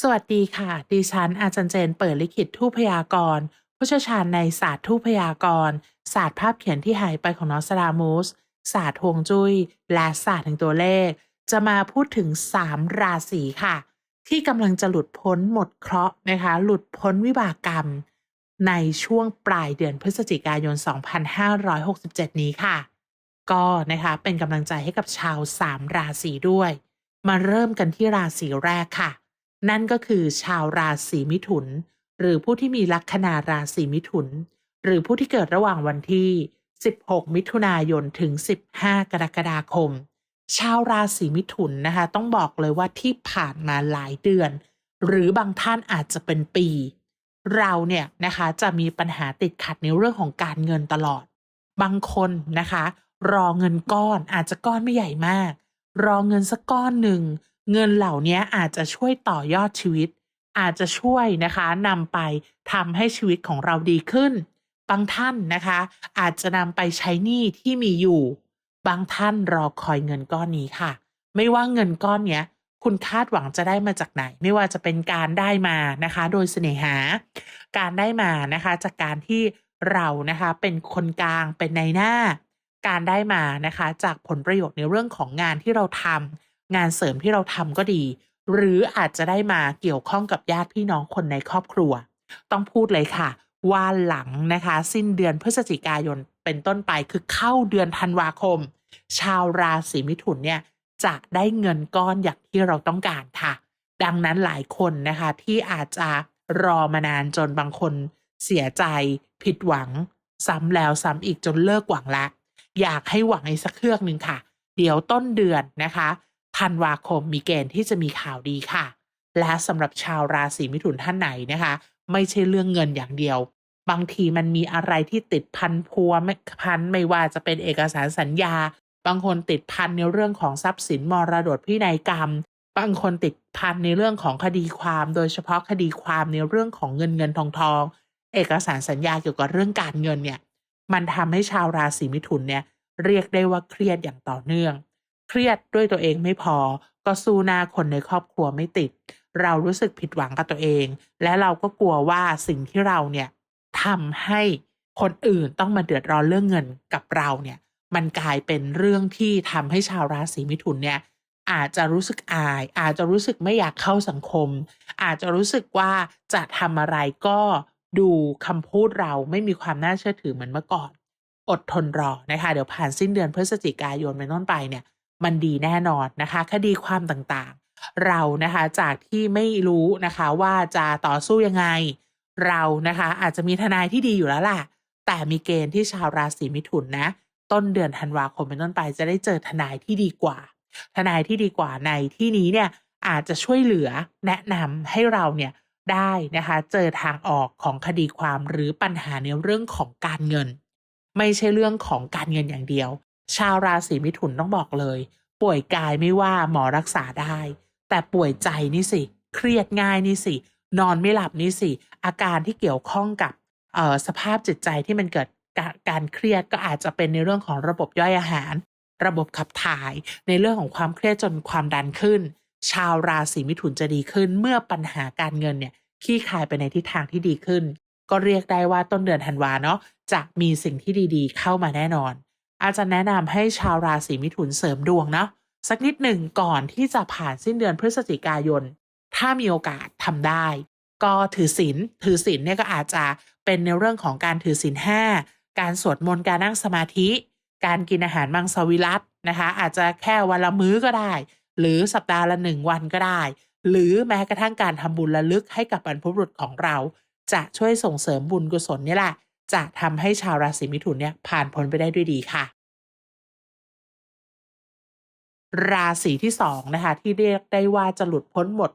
สวัสดีค่ะ ดิฉันอาจารย์เจนเปิดลิขิตทูพยากรผู้เชี่ยวชาญในศาสตร์ทูพยากรศาสตร์ภาพเขียนที่หายไปของนอสรามูสศาสตร์ฮวงจุ้ย และศาสตร์แห่งตัวเลข จะมาพูดถึง 3 ราศีค่ะ ที่กำลังจะหลุดพ้นหมดเคราะห์นะคะ หลุดพ้นวิบากกรรม ในช่วงปลายเดือนพฤศจิกายน 2567 นี้ค่ะ ก็นะคะเป็นกำลังใจให้กับชาว 3 ราศีด้วย มาเริ่มกันที่ราศีแรกค่ะ นั่นก็คือชาวราศีมิถุน หรือผู้ที่มีลัคนาราศีมิถุน หรือผู้ที่เกิดระหว่างวันที่ 16 มิถุนายนถึง 15 กรกฎาคม ชาวราศีมิถุนนะคะ ต้องบอกเลยว่าที่ผ่านมาหลายเดือน หรือบางท่านอาจจะเป็นปี เราเนี่ยนะคะจะมีปัญหาติดขัดในเรื่องของการเงินตลอด บางคนนะคะ รอเงินก้อนอาจจะก้อนไม่ใหญ่มาก รอเงินสักก้อนหนึ่ง เงินเหล่านี้อาจจะช่วยต่อยอดชีวิต อาจจะช่วยนะคะนำไปทำให้ชีวิตของเราดีขึ้น บางท่านนะคะ อาจจะนำไปใช้หนี้ที่มีอยู่ บางท่านรอคอยเงินก้อนนี้ค่ะ ไม่ว่าเงินก้อนเนี้ยคุณคาดหวังจะได้มาจากไหน ไม่ว่าจะเป็นการได้มานะคะ โดยเสน่หา การได้มานะคะ จากการที่เรานะคะเป็นคนกลางเป็นในหน้า การได้มานะคะ จากผลประโยชน์ในเรื่องของงานที่เราทำ งานเสริมที่เราทำก็ดี หรืออาจจะได้มาเกี่ยวข้องกับญาติพี่น้องคนในครอบครัว ต้องพูดเลยค่ะ ว่าหลังนะคะ สิ้นเดือนพฤศจิกายนเป็นต้นไปคือเข้าเดือนธันวาคม ชาวราศีมิถุนเนี่ยจะได้เงินก้อนอย่างที่เราต้องการค่ะ ดังนั้นหลายคนนะคะที่อาจจะรอมานานจนบางคนเสียใจ ผิดหวัง ซ้ำแล้วซ้ำอีกจนเลิกหวังละ อยากให้หวังอีกสักเครื่องหนึ่งค่ะ เดี๋ยวต้นเดือนนะคะ ธันวาคมมีเกณฑ์ที่จะมีข่าวดีค่ะ และสำหรับชาวราศีมิถุนท่านไหนนะคะ ไม่ใช่เรื่องเงินอย่างเดียว บางทีมันมีอะไรที่ติดพันพัวไม่พันไม่ว่าจะเป็นเอกสารสัญญา บางคนติดพันในเรื่องของทรัพย์สินมรดกพินัยกรรม บางคนติดพันในเรื่องของคดีความ โดยเฉพาะคดีความในเรื่องของเงินเงินทองทอง เอกสารสัญญาเกี่ยวกับเรื่องการเงินเนี่ยมันทำให้ชาวราศีมิถุนเนี่ยเรียกได้ว่าเครียดอย่างต่อเนื่อง เครียดด้วยตัวเองไม่พอ ก็สู้หน้าคนในครอบครัวไม่ติด เรารู้สึกผิดหวังกับตัวเอง และเราก็กลัวว่าสิ่งที่เราเนี่ยทำให้คนอื่นต้องมาเดือดร้อนเรื่องเงินกับเราเนี่ยมันกลายเป็นเรื่องที่ทำให้ชาวราศีมิถุนเนี่ยอาจจะรู้สึกอาย อาจจะรู้สึกไม่อยากเข้าสังคม อาจจะรู้สึกว่าจะทำอะไรก็ดูคำพูดเราไม่มีความน่าเชื่อถือเหมือนเมื่อก่อน อดทนรอนะคะ เดี๋ยวผ่านสิ้นเดือนพฤศจิกายนเป็นต้นไปเนี่ย มันดีแน่นอนนะคะ คดีความต่างๆ เรานะคะจากที่ไม่รู้นะคะว่าจะต่อสู้ยังไง เรานะคะอาจจะมีทนายที่ดีอยู่แล้วล่ะ แต่มีเกณฑ์ที่ชาวราศีมิถุนนะ ต้นเดือนธันวาคมเป็นต้นไปจะได้เจอทนายที่ดีกว่า ทนายที่ดีกว่าในที่นี้เนี่ยอาจจะช่วยเหลือแนะนำให้เราเนี่ยได้นะคะเจอทางออกของคดีความหรือปัญหาในเรื่องของการเงิน ไม่ใช่เรื่องของการเงินอย่างเดียว ชาวราศีมิถุนต้องบอกเลย ป่วยกายไม่ว่าหมอรักษาได้ แต่ป่วยใจนี่สิ เครียดง่ายนี่สิ นอนไม่หลับนี่สิ อาการที่เกี่ยวข้องกับออสภาพจิตใจที่มันเกิดกาการเครียดก็อาจจะเป็นในเรื่องของระบบย่อยอาหาร ระบบขับถ่าย ในเรื่องของความเครียดจนความดันขึ้น ชาวราศีมิถุนจะดีขึ้น เมื่อปัญหาการเงินเนี่ยคลี่คลายไปในทิศทางที่ดีขึ้น ก็เรียกได้ว่าต้นเดือนธันวาเนาะจะมีสิ่งที่ดีๆ เข้ามาแน่นอน อาจารย์แนะนำให้ชาวราศีมิถุนเสริมดวงเนาะสักนิดหนึ่งก่อนที่จะผ่านสิ้นเดือนพฤศจิกายน ถ้ามีโอกาสทำได้ ก็ถือศีลถือศีลเนี่ยก็อาจจะเป็นในเรื่องของการถือศีลห้าการสวดมนต์การนั่งสมาธิ การกินอาหารมังสวิรัตนะคะอาจจะแค่วันละมื้อก็ได้ หรือสัปดาห์ละหนึ่งวันก็ได้ หรือแม้กระทั่งการทำบุญระลึกให้กับบรรพบุรุษของเรา จะช่วยส่งเสริมบุญกุศลนี่แหละ จะทำให้ชาวราศีมิถุนเนี่ยผ่านพ้นไปได้ด้วยดีค่ะ ราศีที่สองนะคะ ที่เรียกได้ว่าจะหลุดพ้นหมด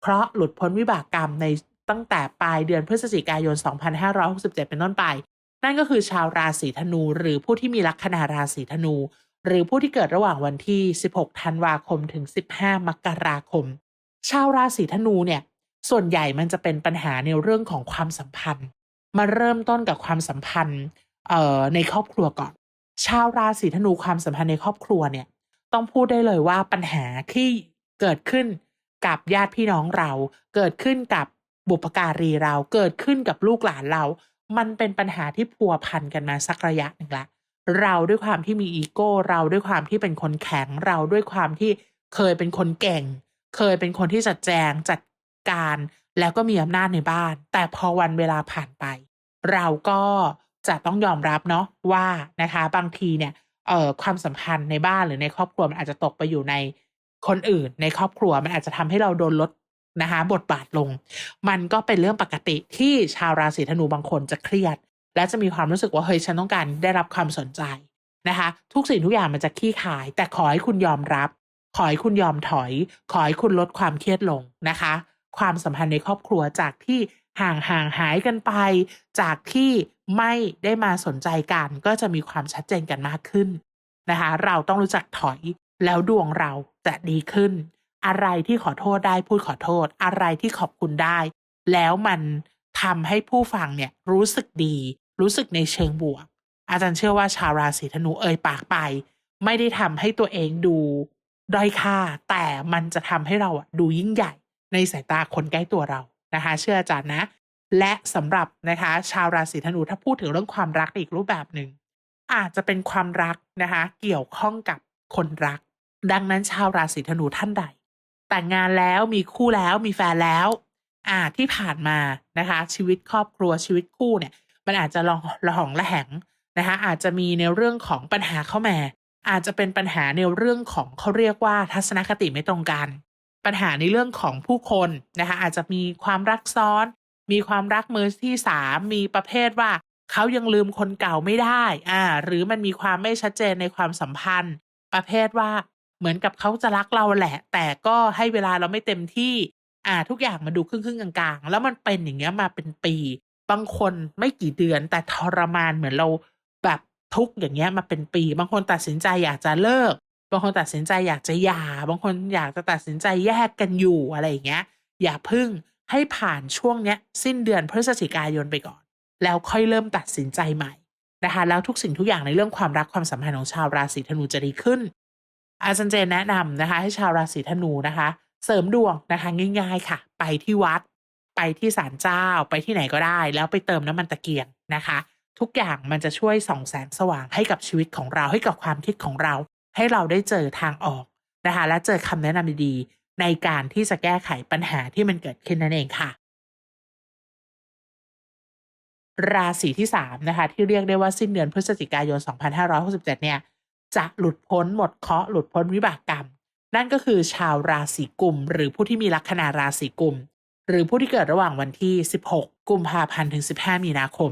เพราะหลุดพ้นวิบากกรรมในตั้งแต่ปลายเดือนพฤศจิกายน 2567 เป็นต้นไป นั่นก็คือชาวราศีธนู หรือผู้ที่มีลัคนาราศีธนู หรือผู้ที่เกิดระหว่างวันที่ 16 ธันวาคมถึง 15 มกราคม ชาวราศีธนูเนี่ย ส่วนใหญ่มันจะเป็นปัญหาในเรื่องของความสัมพันธ์ มาเริ่มต้นกับความสัมพันธ์เอ่อในครอบครัวก่อน ชาวราศีธนูความสัมพันธ์ในครอบครัวเนี่ย ต้องพูดได้เลยว่าปัญหาที่เกิดขึ้นกับญาติพี่น้องเรา เกิดขึ้นกับบุพการีเรา เกิดขึ้นกับลูกหลานเรา มันเป็นปัญหาที่พัวพันกันมาสักระยะหนึ่งละเราด้วยความที่มีอีโก้เราด้วยความที่เป็นคนแข็งเราด้วยความที่เคยเป็นคนเก่ง เคยเป็นคนที่จัดแจงจัดการ แล้วก็มีอำนาจในบ้าน แต่พอวันเวลาผ่านไป เราก็จะต้องยอมรับเนาะว่านะคะบางทีเนี่ยเอ่อความสัมพันธ์ในบ้านหรือในครอบครัวมันอาจจะตกไปอยู่ในคนอื่น ในครอบครัวมันอาจจะทำให้เราโดนลดนะคะบทบาทลง มันก็เป็นเรื่องปกติที่ชาวราศีธนูบางคนจะเครียด และจะมีความรู้สึกว่าเฮ้ยฉันต้องการได้รับความสนใจนะคะ ทุกสิ่งทุกอย่างมันจะขี้ขาย แต่ขอให้คุณยอมรับ ขอให้คุณยอมถอย ขอให้คุณลดความเครียดลงนะคะ ความสัมพันธ์ในครอบครัวจากที่ห่างห่างหายกันไป จากที่ไม่ได้มาสนใจกัน ก็จะมีความชัดเจนกันมากขึ้นนะคะ เราต้องรู้จักถอยแล้วดวงเราจะดีขึ้น อะไรที่ขอโทษได้พูดขอโทษ อะไรที่ขอบคุณได้ แล้วมันทำให้ผู้ฟังเนี่ยรู้สึกดี รู้สึกในเชิงบวก อาจารย์เชื่อว่าชาวราศีธนูเอ่ยปากไป ไม่ได้ทำให้ตัวเองดูด้อยค่า แต่มันจะทำให้เราดูยิ่งใหญ่ ในสายตาคนใกล้ตัวเรานะคะ เชื่ออาจารย์นะ และสำหรับนะคะ ชาวราศีธนูถ้าพูดถึงเรื่องความรักอีกรูปแบบหนึ่งอาจจะเป็นความรักนะคะ เกี่ยวข้องกับคนรัก ดังนั้นชาวราศีธนูท่านใด แต่งงานแล้วมีคู่แล้วมีแฟนแล้วอ่าที่ผ่านมานะคะ ชีวิตครอบครัวชีวิตคู่เนี่ย มันอาจจะลองระหองระแหงนะคะอาจจะมีในเรื่องของปัญหาเข้ามา อาจจะเป็นปัญหาในเรื่องของเขาเรียกว่าทัศนคติไม่ตรงกัน ปัญหาในเรื่องของผู้คนนะคะอาจจะมีความรักซ้อน มีความรักมือที่สามมีประเภทว่าเขายังลืมคนเก่าไม่ได้อ่าหรือมันมีความไม่ชัดเจนในความสัมพันธ์ ประเภทว่าเหมือนกับเขาจะรักเราแหละ แต่ก็ให้เวลาเราไม่เต็มที่อ่าทุกอย่างมันดูครึ่งๆกลางๆ แล้วมันเป็นอย่างเงี้ยมาเป็นปี บางคนไม่กี่เดือนแต่ทรมานเหมือนเราแบบทุกอย่างเงี้ยมาเป็นปี บางคนตัดสินใจอยากจะเลิก บางคนตัดสินใจอยากจะหย่า บางคนอยากจะตัดสินใจแยกกันอยู่อะไรอย่างเงี้ย อย่าพึ่งให้ผ่านช่วงเนี้ย สิ้นเดือนพฤศจิกายนไปก่อน แล้วค่อยเริ่มตัดสินใจใหม่นะคะแล้วทุกสิ่งทุกอย่างในเรื่องความรักความสัมพันธ์ของชาวราศีธนูจะดีขึ้น อาจารย์เจนแนะนำนะคะ ให้ชาวราศีธนูนะคะ เสริมดวงนะคะง่ายๆค่ะ ไปที่วัด ไปที่ศาลเจ้าไปที่ไหนก็ได้ แล้วไปเติมน้ำมันตะเกียงนะคะ ทุกอย่างมันจะช่วยส่องแสงสว่างให้กับชีวิตของเราให้กับความคิดของเรา ให้เราได้เจอทางออกนะคะและเจอคำแนะนำดีๆ ในการที่จะแก้ไขปัญหาที่มันเกิดขึ้นนั่นเองค่ะ ราศีที่สามนะคะที่เรียกได้ว่าสิ้นเดือนพฤศจิกายน 2567 เนี่ยจะหลุดพ้นหมดเคราะห์หลุดพ้นวิบากกรรม นั่นก็คือชาวราศีกุม หรือผู้ที่มีลัคนาราศีกุม หรือผู้ที่เกิดระหว่างวันที่ 16 กุมภาพันธ์ถึง 15 มีนาคม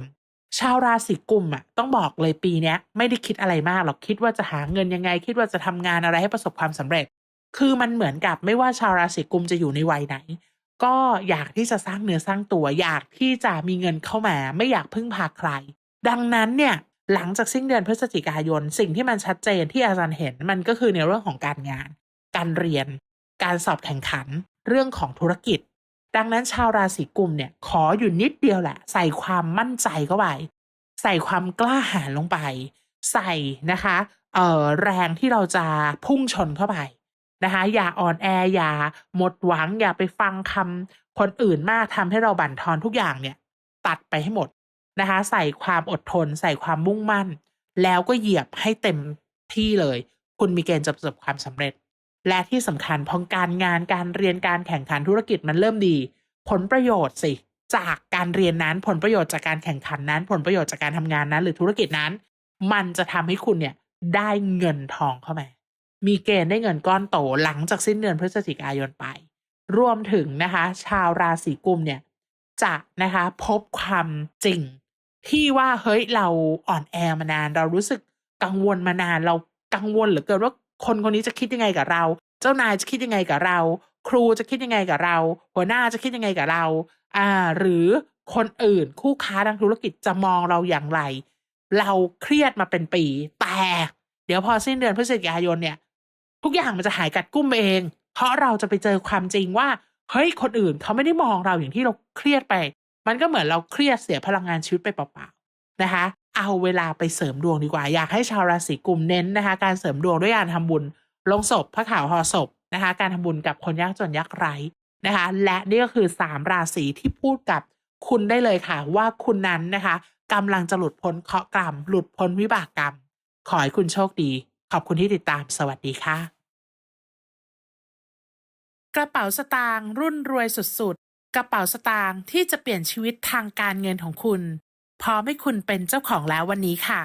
ชาวราศีกุมอะต้องบอกเลยปีนี้ไม่ได้คิดอะไรมากหรอกคิดว่าจะหาเงินยังไง คิดว่าจะทำงานอะไรให้ประสบความสำเร็จ คือมันเหมือนกับไม่ว่าชาวราศีกุมจะอยู่ในวัยไหน ก็อยากที่จะสร้างเนื้อสร้างตัวอยากที่จะมีเงินเข้ามา ไม่อยากพึ่งพาใคร ดังนั้นเนี่ยหลังจากสิ้นเดือนพฤศจิกายน สิ่งที่มันชัดเจนที่อาจารย์เห็นมันก็คือในเรื่องของการงาน การเรียน การสอบแข่งขัน เรื่องของธุรกิจ ดังนั้นชาวราศีกุมเนี่ยขออยู่นิดเดียวแหละ ใส่ความมั่นใจเข้าไปใส่ความกล้าหาญลงไป ใส่นะคะเอ่อแรงที่เราจะพุ่งชนเข้าไปนะคะอย่าอ่อนแออย่าหมดหวังอย่าไปฟังคำคนอื่นมากทำให้เราบั่นทอนทุกอย่างเนี่ย ตัดไปให้หมดนะคะ ใส่ความอดทน ใส่ความมุ่งมั่น แล้วก็เหยียบให้เต็มที่เลย คุณมีเกณฑ์จะประสบความสำเร็จ และที่สำคัญพอการงานการเรียนการแข่งขันธุรกิจมันเริ่มดี ผลประโยชน์สิ จากการเรียนนั้นผลประโยชน์จากการแข่งขันนั้น ผลประโยชน์จากการทำงานนั้น หรือธุรกิจนั้น มันจะทำให้คุณเนี่ยได้เงินทองเข้ามามีเกณฑ์ได้เงินก้อนโตหลังจากสิ้นเดือนพฤศจิกายนไป รวมถึงนะคะ ชาวราศีกุมเนี่ยจะนะคะพบความจริง ที่ว่าเฮ้ยเราอ่อนแอมานาน เรารู้สึกกังวลมานานเรากังวลเหลือเกินว่า คนคนนี้จะคิดยังไงกับเรา เจ้านายจะคิดยังไงกับเรา ครูจะคิดยังไงกับเรา หัวหน้าจะคิดยังไงกับเรา อ่า หรือคนอื่นคู่ค้าทางธุรกิจจะมองเราอย่างไร เราเครียดมาเป็นปี แต่เดี๋ยวพอสิ้นเดือนพฤศจิกายนเนี่ย ทุกอย่างมันจะหายกัดกุ้มเอง เพราะเราจะไปเจอความจริงว่าเฮ้ยคนอื่นเขาไม่ได้มองเราอย่างที่เราเครียดไป มันก็เหมือนเราเครียดเสียพลังงานชีวิตไปเปล่าๆนะคะ เอาเวลาไปเสริมดวงดีกว่า อยากให้ชาวราศีกุมเน้นนะคะ การเสริมดวงด้วยการทำบุญลงศพพระขาวห่อศพนะคะ การทำบุญกับคนยากจนยากไร้นะคะ และนี่ก็คือ3ราศีที่พูดกับคุณได้เลยค่ะ ว่าคุณนั้นนะคะกำลังจะหลุดพ้นเคราะห์กรรม หลุดพ้นวิบากกรรม ขอให้คุณโชคดี ขอบคุณที่ติดตามสวัสดีค่ะ กระเป๋าสตางค์รุ่นรวยสุดๆ กระเป๋าสตางค์ที่จะเปลี่ยนชีวิตทางการเงินของคุณ พร้อมให้คุณเป็นเจ้าของแล้ววันนี้ค่ะ